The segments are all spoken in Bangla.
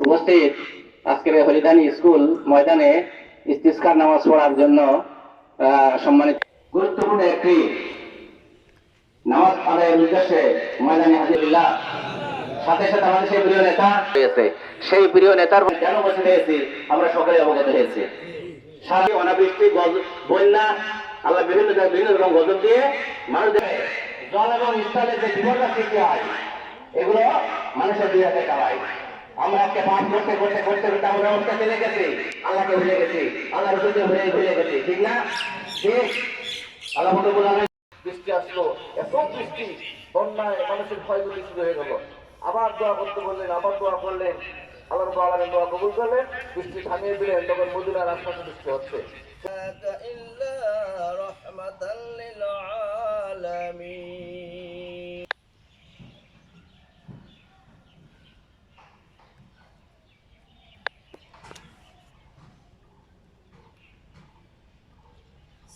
উপস্থিত আজকের স্কুল ময়দানে ইস্তিস্কার নামাজ পড়ার জন্য সম্মানিত গুরুত্বপূর্ণ একটি নামাজ আদায়ের উদ্দেশ্যে ময়দানে হাজিরুল্লাহ সাথে সাথে আমাদের সেই প্রিয় নেতা সেই প্রিয় নেতার আমরা সকলে অবগত হয়েছি। অনাবৃষ্টি জল এবং স্থলে যে বিপর্যয় সৃষ্টি হয়, এগুলো মানুষের বিরাতে চালায়। আমরা আজকে পাপ করতে করতে করতে করতে আমরা অবস্থা চলে গেছি। আল্লাহকে ভুলে গেছি। আল্লাহ রসুলকে ভুলে ভুলে গেছি। ঠিক না? ঠিক। আল্লাহ বলে বৃষ্টি আসলো। এত বৃষ্টি, বন্যায় মানুষের ক্ষয়ক্ষতি শুরু হয়ে গেল। আবার দোয়া করতে বললেন, আবার দোয়া করলেন। আল্লাহ রব আলমের দোয়া কবুল করলেন। বৃষ্টি থামিয়ে দিলেন, তখন মদিনার আশপাশে বৃষ্টি হচ্ছে। রহমাতাল্লিল আলামিন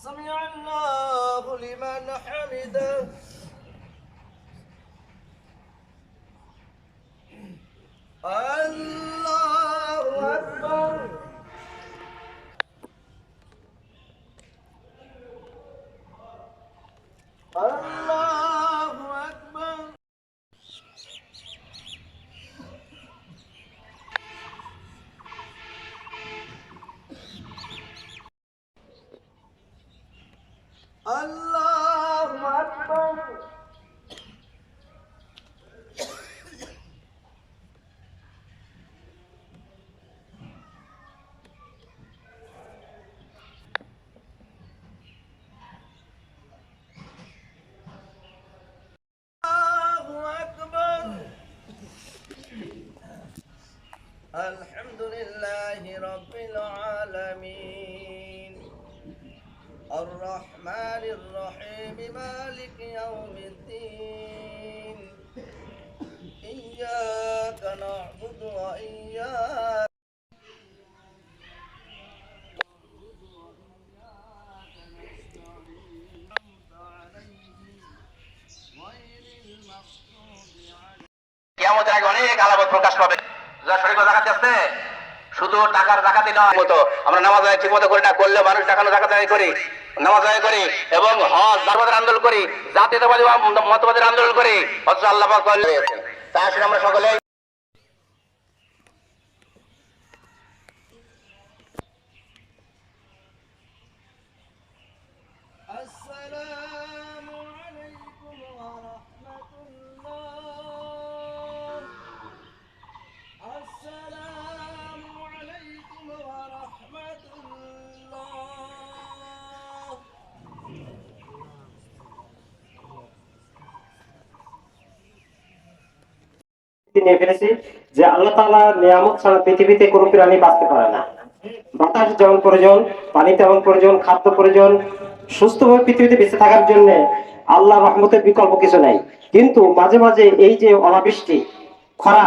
سمع الله لمن حمده. الله أكبر الحمد لله رب العالمين الرحمن الرحيم مالك يوم الدين إياك نعبد وإياك কিয়ামতের আগে অনেক আলামত প্রকাশ পাবে যা শরীর জাকাত আছে শুধু টাকার জাকাতি নয় মতো আমরা নামাজ আদায় ঠিক মতো করি না করলে মানুষ দেখানো জাকাত আদায় করি, নামাজ আদায় করি এবং হজ জাতীয়তাবাদের আন্দোলন করি, জাতীয়তাবাদী মতবাদের আন্দোলন করি, অথচ আল্লাহ করলে তা আসলে আমরা সকলে নিয়ে ফেলেছি যে আল্লাহ তাআলা নিয়ামত ছাড়া পৃথিবীতে কোনো প্রাণী বাঁচতে পারে না। বাতাস যেমন প্রয়োজন, পানি তেমন প্রয়োজন, খাদ্য প্রয়োজন, সুস্থভাবে পৃথিবীতে বেঁচে থাকার জন্য আল্লাহ রহমতের বিকল্প কিছু নাই। কিন্তু মাঝে মাঝে এই যে অনাবৃষ্টি, খরা,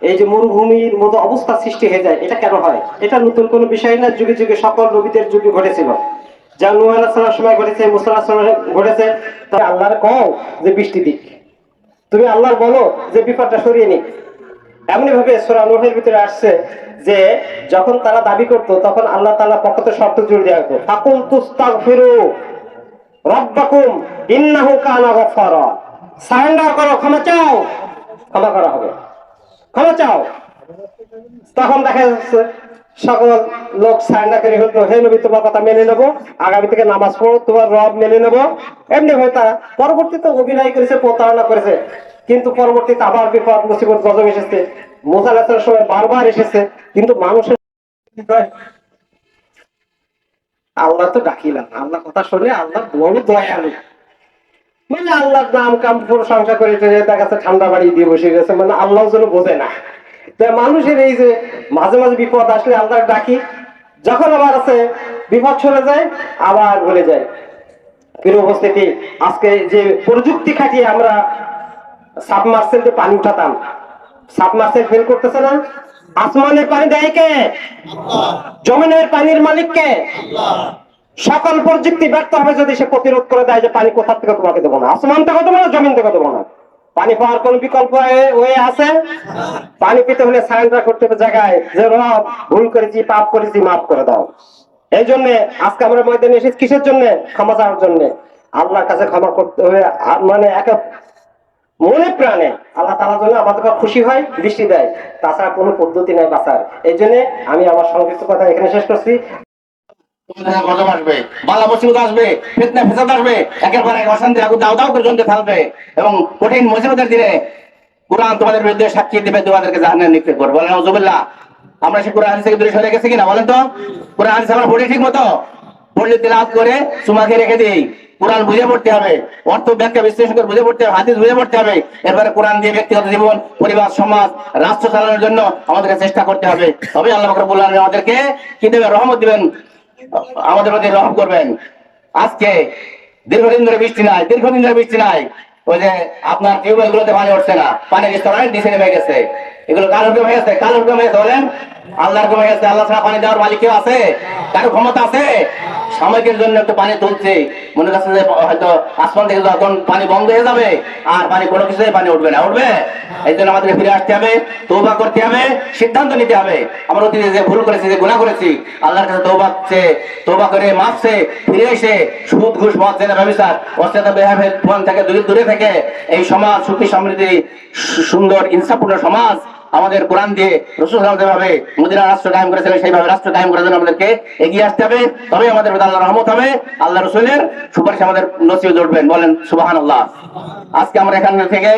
এই যে মরুভূমির মতো অবস্থা সৃষ্টি হয়ে যায়, এটা কেন হয়? এটা নতুন কোনো বিষয় না, যুগে যুগে সকল নবীদের যুগে ঘটেছিল। যা সালামের সময় ঘটেছে, মুসা আলাইহিস সালামের ঘটেছে তাই আল্লাহর কও যে বৃষ্টি দিক? তুমি আল্লাহর বলো যে বিপদটা সরিয়ে নি এমনি ভাবে সূরা নূহের ভিতরে আসছে যে যখন তারা দাবি করত, তখন আল্লাহ তাআলা পক্ষতে শব্দ জুড়ে দেওয়া হতো ফাকুল তুস্তাগফিরু রাব্বাকুম ইন্নাহু কানা গফফারা। সারেন্ডার করো, ক্ষমা চাও। ক্ষমা করা হবে। ক্ষমা চাও। তখন দেখা যাচ্ছে সকল লোক সারেন্ডার করে হতো হে নবী, তোমার কথা মেনে নেব। আগামী থেকে নামাজ পড়ো, তোমার রব মেনে নেব। এমনি হয় তারা পরবর্তীতে অভিনয় করেছে, প্রতারণা করেছে। কিন্তু পরবর্তীতে আবার বিপদ, মুসিবত, গজব এসেছে। মোসালাতের সময় বারবার এসেছে। কিন্তু মানুষের আল্লাহ তো ডাকিলাম আল্লাহ কথা শুনে আল্লাহ বড় দয়ালু। মানে আল্লাহর নাম কাম প্রশংসা করে দেখা যাচ্ছে ঠান্ডা বাড়ি দিয়ে বসে গেছে। মানে আল্লাহ যেন বোঝে না। তা মানুষের এই যে মাঝে মাঝে বিপদ আসলে আল্লাহ ডাকি, যখন আবার আছে, বিপদ চলে যায়, আবার ভুলে যায়। প্রিয় উপস্থিতি, আজকে যে প্রযুক্তি খাটিয়ে আমরা সাবমার্সেল দিয়ে পানি উঠাতাম সাবমার্সেল ফেল করতেছে না? আসমানের পানি দেয় কে? জমিনের পানির মালিক কে? সকল প্রযুক্তি ব্যর্থ হবে যদি সে প্রতিরোধ করে দেয় যে পানি কোথা থেকে তোমাকে দেবো না? আসমান থেকে দেবো না জমিন থেকে দেবো না? পানি পাওয়ার কোন বিকল্প আছে? পানি পেতে হলে সারেন্ডার করতে হবে জায়গায়। যে রব, ভুল করেছি, পাপ করেছি, মাফ করে দাও। এই জন্য আজকে আমরা ময়দানে এসেছি কিসের জন্য? ক্ষমা চাওয়ার জন্য। আল্লাহর কাছে ক্ষমা করতে হবে। মানে একা মনে প্রাণে আল্লাহ তালার জন্য আমাদের খুশি হয়, বৃষ্টি দেয়। তাছাড়া কোনো পদ্ধতি নাই বাঁচার। এই জন্য আমি আমার সংক্ষিপ্ত কথা এখানে শেষ করছি। আমরা সে কোরআন থেকে দূরে সরে গেছি কিনা, বলেন তো? কোরআন আমরা পড়ি ঠিক মতো? পড়লে করে রেখে কোরআন বুঝে পড়তে হবে, অর্থ ব্যাখ্যা বিশ্লেষণ করে বুঝে পড়তে হবে, হাদিস বুঝে পড়তে হবে। এরপরে কোরআন দিয়ে ব্যক্তিগত জীবন, পরিবার, সমাজ, রাষ্ট্র চালানোর জন্য আমাদেরকে চেষ্টা করতে হবে। তবে আল্লাহ আমাদেরকে কি দেবে? রহমত দিবেন। আমাদের প্রতি রহম করবেন। আজকে দীর্ঘদিন ধরে বৃষ্টি নাই, দীর্ঘদিন ধরে বৃষ্টি নাই। ওই যে আপনার টিউবওয়েল গুলোতে পানি উঠছে না, পানির স্তর অনেক নিচে নেমে গেছে। এগুলো কালো কমে গেছে? কার কমে গেছে বলেন? আল্লাহর কমে গেছে। আল্লাহ ছাড়া পানি দেওয়ার মালিক কেউ আছে? কারও ক্ষমতা আছে? সাময়িকের জন্য একটু পানি তুলছে। মনে করছে যে হয়তো আসমান থেকে যখন পানি বন্ধ হয়ে যাবে, আর পানি কোনো কিছুতে পানি উঠবে না। উঠবে? এই জন্য আমাদেরকে ফিরে আসতে হবে তৌবা করতে হবে, সিদ্ধান্ত নিতে হবে। আমরা অতীতে যে ভুল করেছি, যে গুণা করেছি, আল্লাহর কাছে তৌবা চে তৌবা করে মাপছে ফিরে এসে সুদ, ঘুষ, মদ, জেনা ব্যবসার অস্ত্রতা বেহাভেদ ফোন থেকে দূরে দূরে থেকে এই সমাজ, সুখী, সমৃদ্ধি সুন্দর ইনসাপূর্ণ সমাজ আমাদের কোরআন দিয়ে রসুল যেভাবে মদিনা রাষ্ট্র কায়েম করেছিলেন, সেইভাবে রাষ্ট্র কায়েম করার জন্য আমাদেরকে এগিয়ে আসতে হবে। তবে আমাদের আল্লাহ রহমত হবে আল্লাহ রসুলের সুপারিশ আমাদের নসিব জুটবেন বলেন সুবাহান আল্লাহ আজকে আমরা এখান থেকে